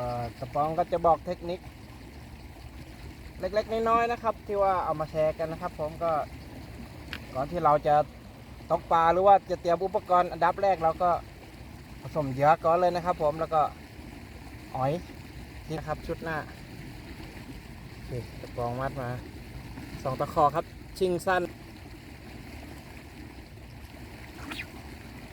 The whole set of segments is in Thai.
อ่อสปองก็จะบอกเทคนิค เล็กๆน้อยๆนะครับ ที่ว่าเอามาแชร์กันนะครับ ผมก็ก่อนที่เราจะตกปลาหรือว่าจะเตรียมอุปกรณ์อันดับแรกเราก็ผสมเหยื่อก่อนเลยนะครับ ผมแล้วก็อ๋อยที่นะครับชุดหน้าโอเคตะปองมัดมาสองตะขอครับ ชิงสั้น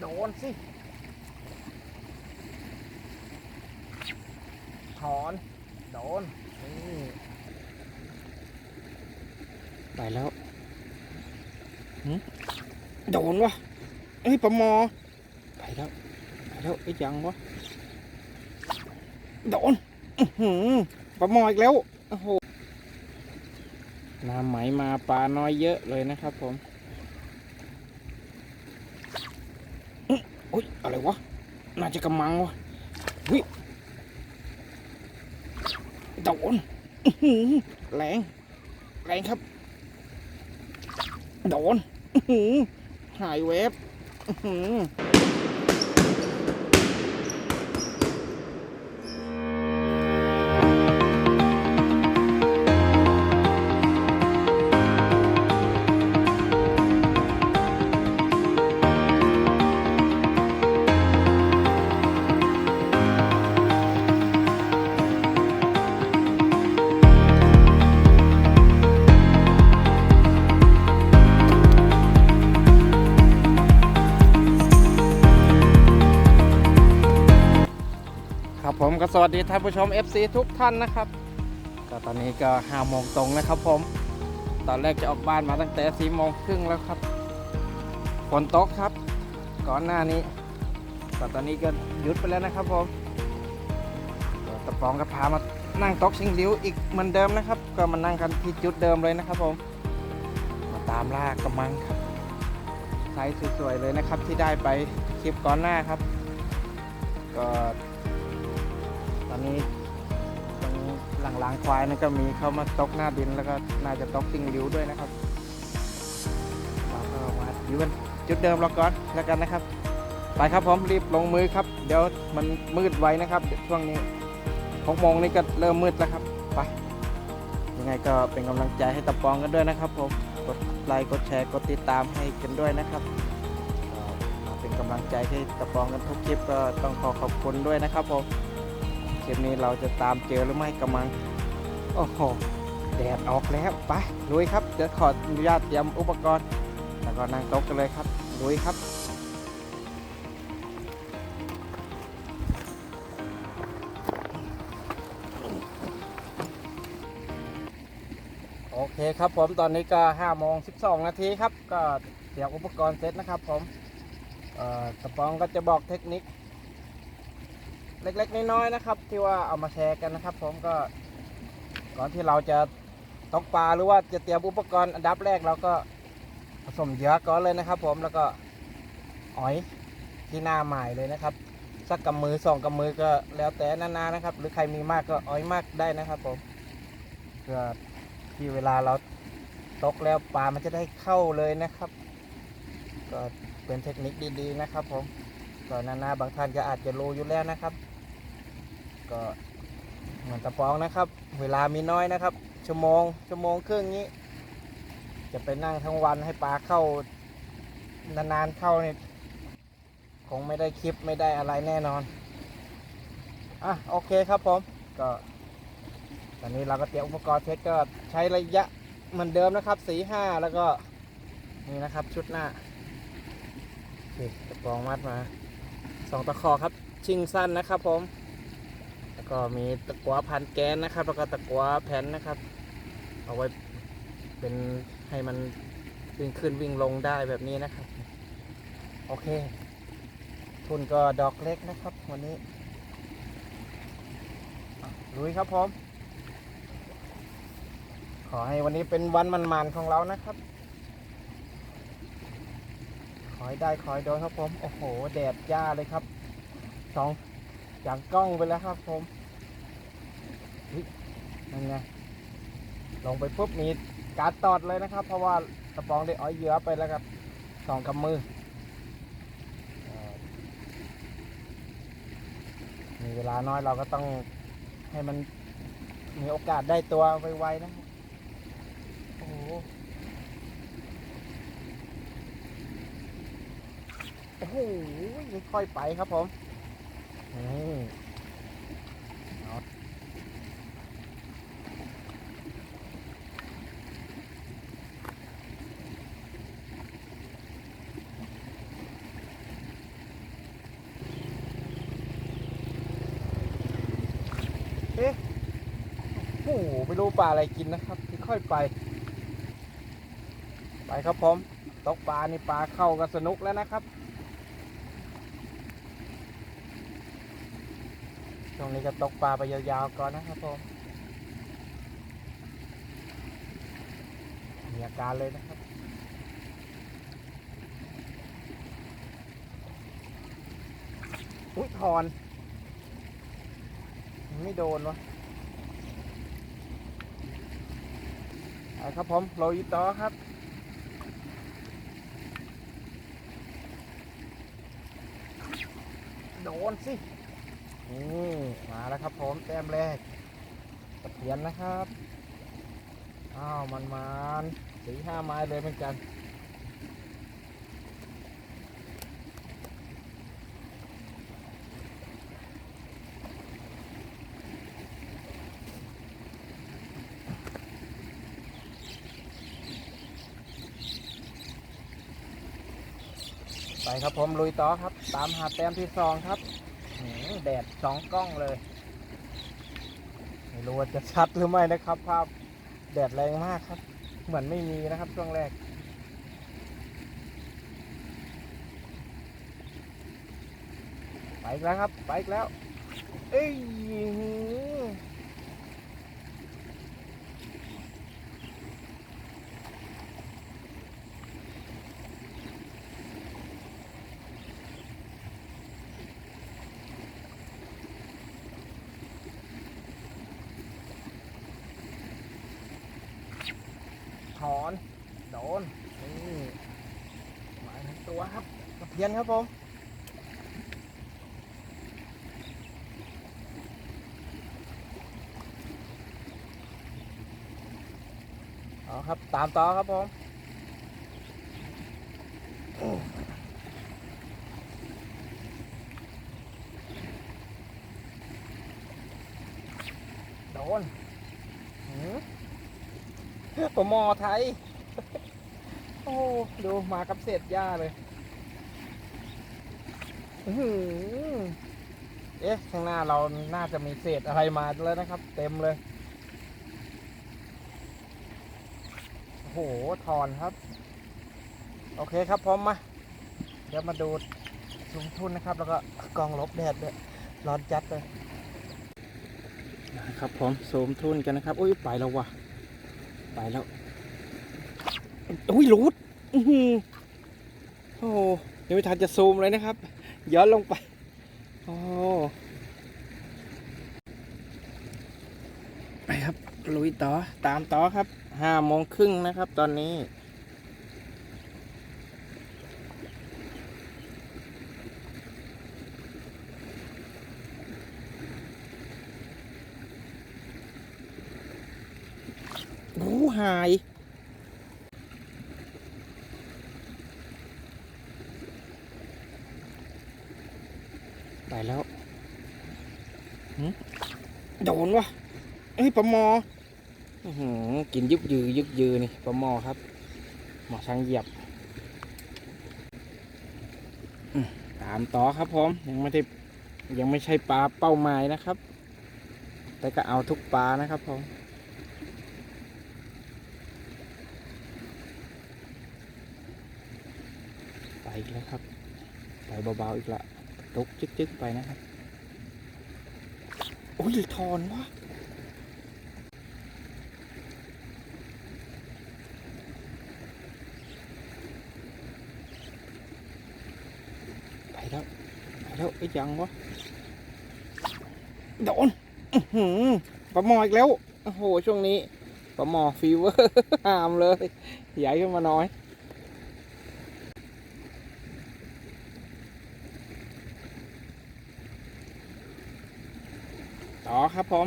โดนสิ อนโดนนี่ไปแล้วหึโดนวะเอ้ยปลาหมอไปแล้วไปแล้วไอ้ยังวะโดนอื้อหือปลาหมออีกแล้วโอ้โหน้ำไหมมาปลาน้อยเยอะเลยนะครับผมอุ้ยอะไรวะน่าจะกำมังวะวิ โดนแรงแรงครับ โดนหายเวฟ วัสดีท่านผู้ชม FC ทุกท่านนะครับ ก็ตอนนี้ก็ห้าโมงตรงนะครับผม ตอนแรกจะออกบ้านมาตั้งแต่สี่โมงครึ่งแล้วครับฝนตกครับ ก่อนหน้านี้แต่ตอนนี้ก็หยุดไปแล้วนะครับผมตะปองก็พามานั่งโต๊ะชิงลิ้วอีกเหมือนเดิมนะครับ ก็มานั่งกันที่จุดเดิมเลยนะครับผม มาตามล่ากระมังครับไซส์สวยๆเลยนะครับที่ได้ไปคลิปก่อนหน้าครับ ก็ ตอนนี้ตรงหลังลางควายนั่นก็มีเข้ามาตกหน้าดินแล้วก็น่าจะตกติงริ้วด้วยนะครับเราก็มาอยู่กันจุดเดิมเราก่อนแล้วกันนะครับ ไปครับผมรีบลงมือครับ เดี๋ยวมันมืดไว้นะครับช่วงนี้หกโมงนี้ก็เริ่มมืดแล้วครับไปยังไงก็เป็นกำลังใจให้ตะปองกันด้วยนะครับผมกดไลค์กดแชร์กดติดตามให้กันด้วยนะครับเป็นกำลังใจให้ตะปองกันทุกคลิปก็ต้องขอขอบคุณด้วยนะครับผม ลิปนี้เราจะตามเจอหรือไม่กำลัง โอ้โห แดดออกแล้วไปลุยครับ เดี๋ยวขออนุญาตเตรียมอุปกรณ์ แล้วก็นั่งโต๊ะกันเลยครับลุยครับโอเคครับผมตอนนี้ก็5โมง12 นาทีครับ ก็เตรียมอุปกรณ์เสร็จนะครับผมเอ่อตะปองก็จะบอกเทคนิค เล็กๆน้อยๆนะครับ ที่ว่าเอามาแชร์กันนะครับ ผมก็ ก่อนที่เราจะตกปลาหรือว่าจะเตรียมอุปกรณ์อันดับแรกเราก็ผสมเหยื่อก่อนเลยนะครับ ผมแล้วก็อ๋อยที่หน้าใหม่เลยนะครับสักกำมือสองกำมือก็แล้วแต่นานานะครับ หรือใครมีมากก็อ๋อยมากได้นะครับผมเพื่อที่เวลาเราตกแล้วปลามันจะได้เข้าเลยนะครับ ก็เป็นเทคนิคดีๆนะครับผมก็นานาบางท่านก็อาจจะรู้อยู่แล้วนะครับ ก็เหมือนตะปองนะครับ เวลามีน้อยนะครับ ชั่วโมง ชั่วโมงครึ่งนี้ จะไปนั่งทั้งวันให้ปลาเข้านานๆเข้าเนี่ยคงไม่ได้คลิปไม่ได้อะไรแน่นอน อะโอเคครับผม ก็ตอนนี้เราก็เตรียมอุปกรณ์เทสก็ใช้ระยะเหมือนเดิมนะครับสีห้าแล้วก็นี่นะครับชุดหน้าโอเคตะปองมัดมาสองตะขอครับ ชิงสั้นนะครับผม ก็มีตะกัวพันแกนนะครับ แล้วก็ตะกัวแผ่นนะครับ เอาไว้เป็นให้มันวิ่งขึ้นวิ่งลงได้แบบนี้นะครับ โอเค ทุนก็ดอกเล็กนะครับ วันนี้ลุยครับผมขอให้วันนี้เป็นวันมันๆของเรานะครับ ขอให้ได้ขอให้โดนครับผม โอ้โห แดดจ้าเลยครับสองจากกล้องไปแล้วครับผม นั่นไงลงไปปุ๊บมีการตอดเลยนะครับ เพราะว่ากระปองได้อ้อยเยื่อไปแล้วครับสองกำมือมีเวลาน้อยเราก็ต้องให้มันมีโอกาสได้ตัวไวๆนะโอ้โหโอ้โหค่อยไปครับผมนี่เอาเอ๊ะโอ้โหไม่ รู้ปลาอะไรกินนะครับค่อยๆไป ไปครับผมตกปลานี่ปลาเข้าก็สนุกแล้วนะครับช่วงนี้ก็ตกปลาไปยาวๆก่อนนะครับผมมีอาการเลยนะครับอุ้ยถอน ไม่โดนวะ ไปครับผมโรยต่อครับโดนสินี่มาแล้วครับผมแต้มแรกตะเพียนนะครับ อ้าวมันมันสีห้าไม้เลยเหมือนกัน ไปครับผมลุยต่อครับ ตามหาแต้มที่สองครับแดดสองกล้องเลย ไม่รู้ว่าจะชัดหรือไม่นะครับ ภาพแดดแรงมากครับ เหมือนไม่มีนะครับช่วงแรกไปอีกแล้วครับ ไปอีกแล้ว เอ้ยหื อถอน โดน นี่หมายถึงตัวครับตะเพียนครับผมเอาครับ ตามต่อครับผมโดน ปมอไทย โอ้ดูมากับเศษหญ้าเลยอื้อหือเอ๊ะข้างหน้าเราน่าจะมีเศษอะไรมาแล้วนะครับ เต็มเลยโอ้โหถอนครับ โอเคครับพร้อมมา เดี๋ยวมาดูสูงทุนนะครับ แล้วก็กองลบแดดด้วยร้อนจัดเลยนะครับผมสมทุนกันนะครับ อุ้ยไปแล้ววะ ไปแล้วอุ้ยรูดโอ้ยังไม่ทันจะซูมเลยนะครับ ย้อนลงไป โอ้ไปครับลุยต่อตามต่อครับห้าโมงครึ่งนะครับตอนนี้ โอ้ หาย ไปแล้วหึโดนวะเอ้ยปลาหมออื้อหือกินยึกยือยึกยือนี่ปลาหมอครับ หมอช้างเหยียบอืมตามต่อครับผมยังไม่ได้ยังไม่ใช่ปลาเป้าหมายนะครับ แต่ก็เอาทุกปลานะครับผม อีกแล้วครับไปเบาๆอีกละตกจึกๆไปนะครับโอ้ยทอนวะไปแล้วไปแล้วไอ้ยังวะโดนหือปลาหมออีกแล้ว โอ้โห ช่วงนี้ปลาหมอฟีเวอร์หามเลย ใหญ่ขึ้นมาน้อย ต่อ ครับผม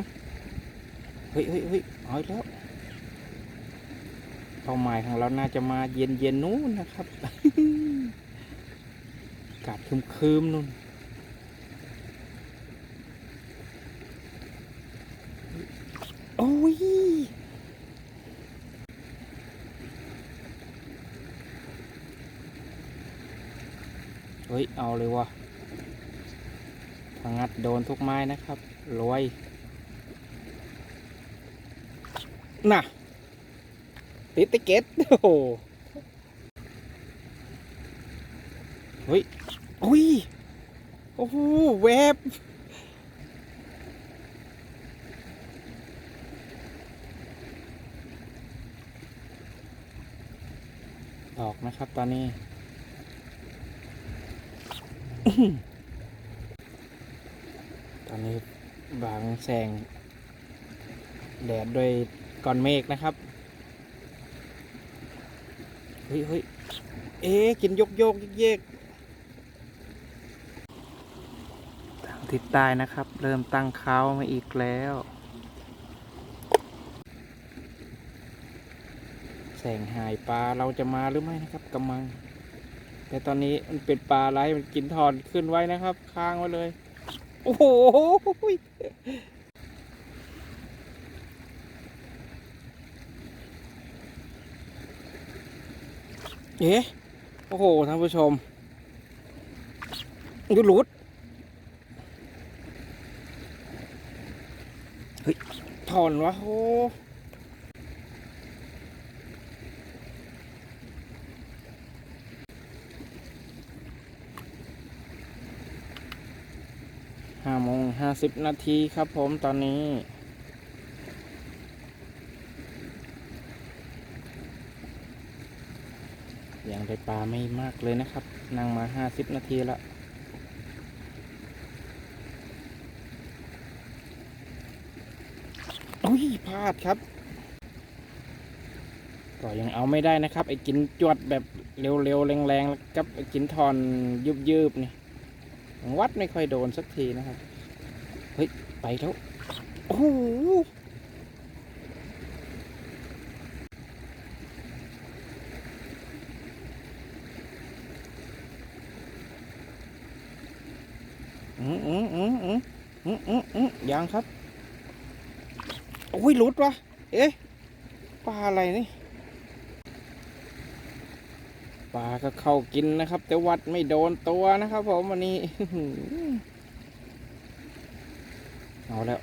เฮ้ยเฮ้ยเฮ้ยเอาอีกแล้วเป้าหมายของเราน่าจะมาเย็นเย็นนู้นนะครับอากาศคืมๆนู่นโอ้ยเฮ้ย เอาเลยวะพังัดโดนทุกไม้นะครับรวย น่ะ ติดตะเก็ตโอ้โหเฮ้ยโอ้ยโอ้โหแวบออกนะครับตอนนี้ตอนนี้บางแสงแดดด้วย ก้อนเมฆนะครับ เฮ้ยเฮ้ยเอ๊ะกินยกโยกเยกทางทิศใต้นะครับ เริ่มตั้งเขามาอีกแล้ว แสงหายปลาเราจะมาหรือไม่นะครับกำมัง แต่ตอนนี้มันเป็นปลาอะไรมันกินถอนขึ้นไว้นะครับ ค้างไว้เลย โอ้โห เอ๊ะโอ้โหท่านผู้ชมดูหลุดเฮ้ยถอนวะโอ้ห้าโมงห้าสิบนาทีครับผมตอนนี้ ได้ปลาไม่มากเลยนะครับ นั่งมาห้าสิบนาทีละโอ้ยพลาดครับ ก็ยังเอาไม่ได้นะครับ ไอ้กินจวดแบบเร็วๆ แรงๆกับไอ้กินทอนยุบๆ นี่ วัดไม่ค่อยโดนสักทีนะครับ เฮ้ย ไปแล้ว โอ้โห อืมอืมอืมอืมอืมอืมอืมยังครับโอ้ยหลุดวะเอ๊ะปลาอะไรนี่ปลาก็เข้ากินนะครับ แต่วัดไม่โดนตัวนะครับผมวันนี้เอาแล้ว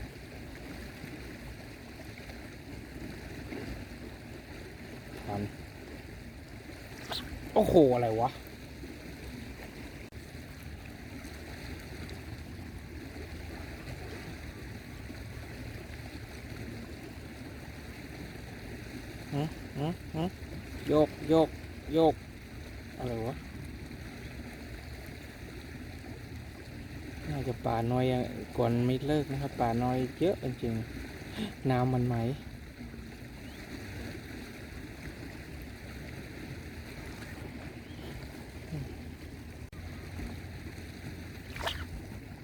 ทันโอ้โห อะไรวะ หืมหืม โยก โยก อะไรวะ น่าจะป่าน้อยยังก่อนไม่เลิกนะครับ ป่าน้อยเยอะจริงๆน้ำมันไหม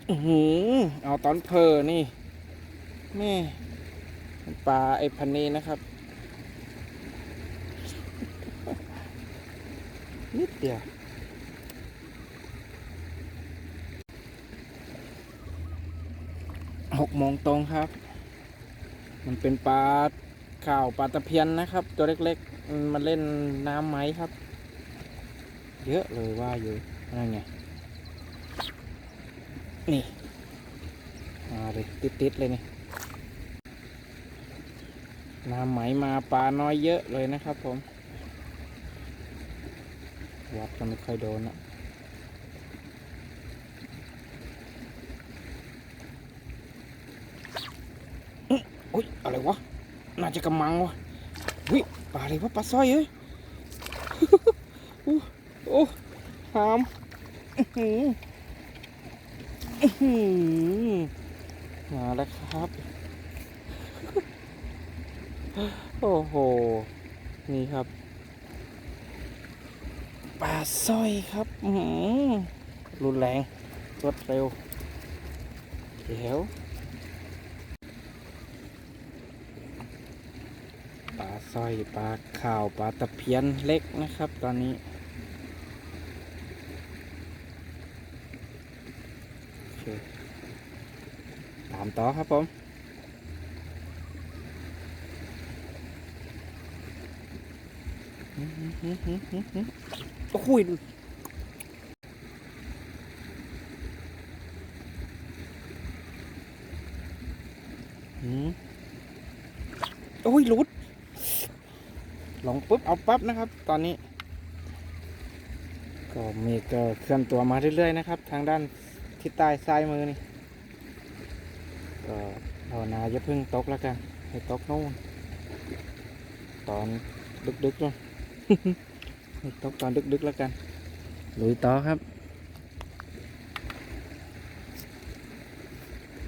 อือหือเอาตอนเพอนี่แม่ปลาไอพันนี้นะครับ นิด เดียวหกโมงตรงครับ มันเป็นปลาข่าวปลาตะเพียนนะครับ ตัวเล็กๆ มันมาเล่นน้ำไหมครับ เยอะเลยว่าอยู่นั่นไง นี่มาเลยติดๆเลยนี่น้ำไหมมาปลาน้อยเยอะเลยนะครับผม วัดก็ไม่ค่อยโดนอะอื้ออุ้ยอะไรวะ น่าจะกำมังวะอุ้ยปลาอะไรวะปลาสร้อยเอ้ยโอ้โอ้หามอือหืออื้อหือมาแล้วครับ โอ้โห นี่ครับ ปลาสร้อยครับรุนแรงรวดเร็วเดี๋ยวปลาสร้อยปลาข่าวปลาตะเพียนเล็กนะครับ ตอนนี้ตามต่อครับผม อื้อหือหือหือหือหือโอ้โหดูหืมโอ้ยหลุดลงปุ๊บเอาปั๊บนะครับ ตอนนี้ ก็เมฆก็เคลื่อนตัวมาเรื่อยๆนะครับ ทางด้านทิศใต้ซ้ายมือนี่ก็ภาวนาจะพึ่งตกแล้วกันให้ตกโน่นตอนดึกๆเลยให้ ตกตอนดึกๆแล้วกันลุยต่อครับ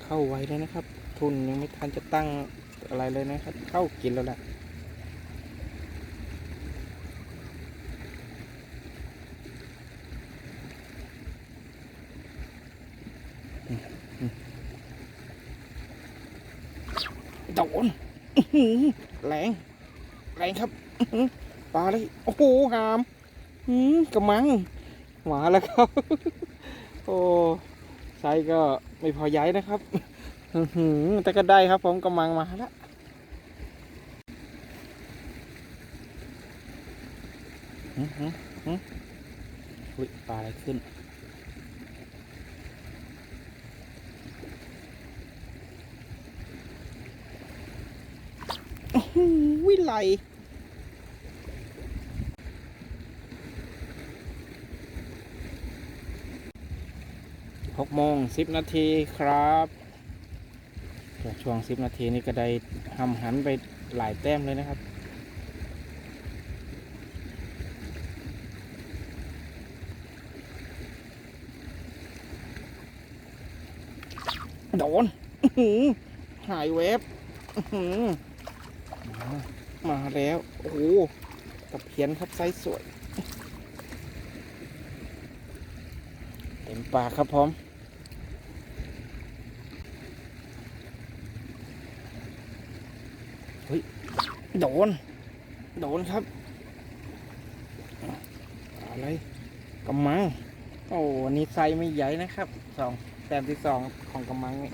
เข้าไวเลยนะครับ ทุนยังไม่ทันจะตั้งอะไรเลยนะครับ เข้ากินแล้วแหละโดนอื้อหือแรง แรงครับอื้อหือ ปลาเลยโอ้โหหามหืมกระมังมาแล้วครับ โอ้ไซก็ไม่พอย้ายนะครับหือแต่ก็ได้ครับ ผมกระมังมาแล้วหือหืออุ้ยปลาอะไรขึ้นวิไลหก โมงสิบนาทีครับก็ช่วงสิบนาทีนี้ก็ได้หำหันไปหลายแต้มเลยนะครับโดนหายเวฟมามาแล้ว โอ้โหตะเพียนครับไซส์สวย เต็มปากครับพร้อม เฮ้ย โดน โดนครับ อะไรกำมัง โอ้วันนี้ไซส์ไม่ใหญ่นะครับสองแต้มที่สองของกำมังนี่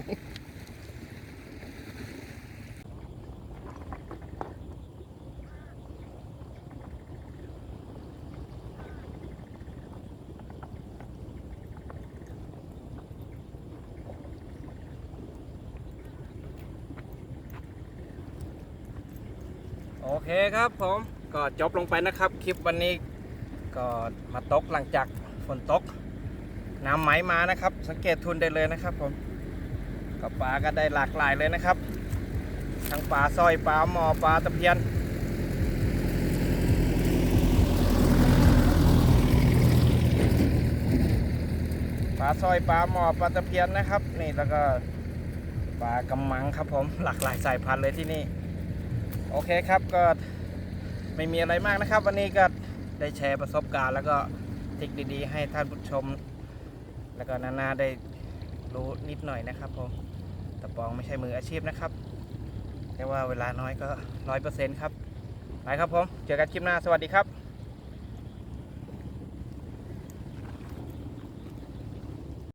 โอเคครับผมก็จบลงไปนะครับ คลิปวันนี้ก็มาตกหลังจากฝนตก น้ำไหมมานะครับ สังเกตทุนได้เลยนะครับผมก็ปลาก็ได้หลากหลายเลยนะครับ ทั้งปลาสร้อยปลาหมอปลาตะเพียนปลาสร้อยปลาหมอปลาตะเพียนนะครับ นี่แล้วก็ปลากำมังครับผมหลากหลายสายพันธุ์เลยที่นี่ โอเคครับก็ไม่มีอะไรมากนะครับ วันนี้ก็ได้แชร์ประสบการณ์แล้วก็เทคนิคดีๆ ให้ท่านผู้ชม แล้วก็นานาได้รู้นิดหน่อยนะครับผมตะปองไม่ใช่มืออาชีพนะครับแค่ว่าเวลาน้อยก็ร้อยเปอร์เซ็นต์ครับไปครับผม เจอกันคลิปหน้าสวัสดีครับ